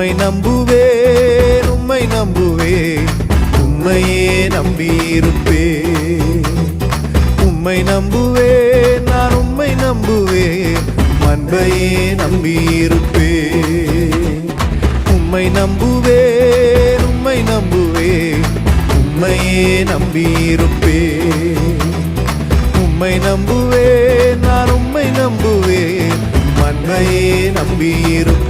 உம்மை நம்புவேன் உம்மை நம்புவேன். உம்மையே நம்பியிருப்பேன். உம்மை நம்புவேன் நான் உம்மை நம்புவேன். அன்பையே நம்பியிருப்பேன். உம்மை நம்புவேன் உம்மை நம்புவேன். உம்மையே நம்பியிருப்பேன். உம்மை நம்புவேன் நான் உம்மை நம்புவேன். உம் அன்பையே நம்பியிருப்பேன்.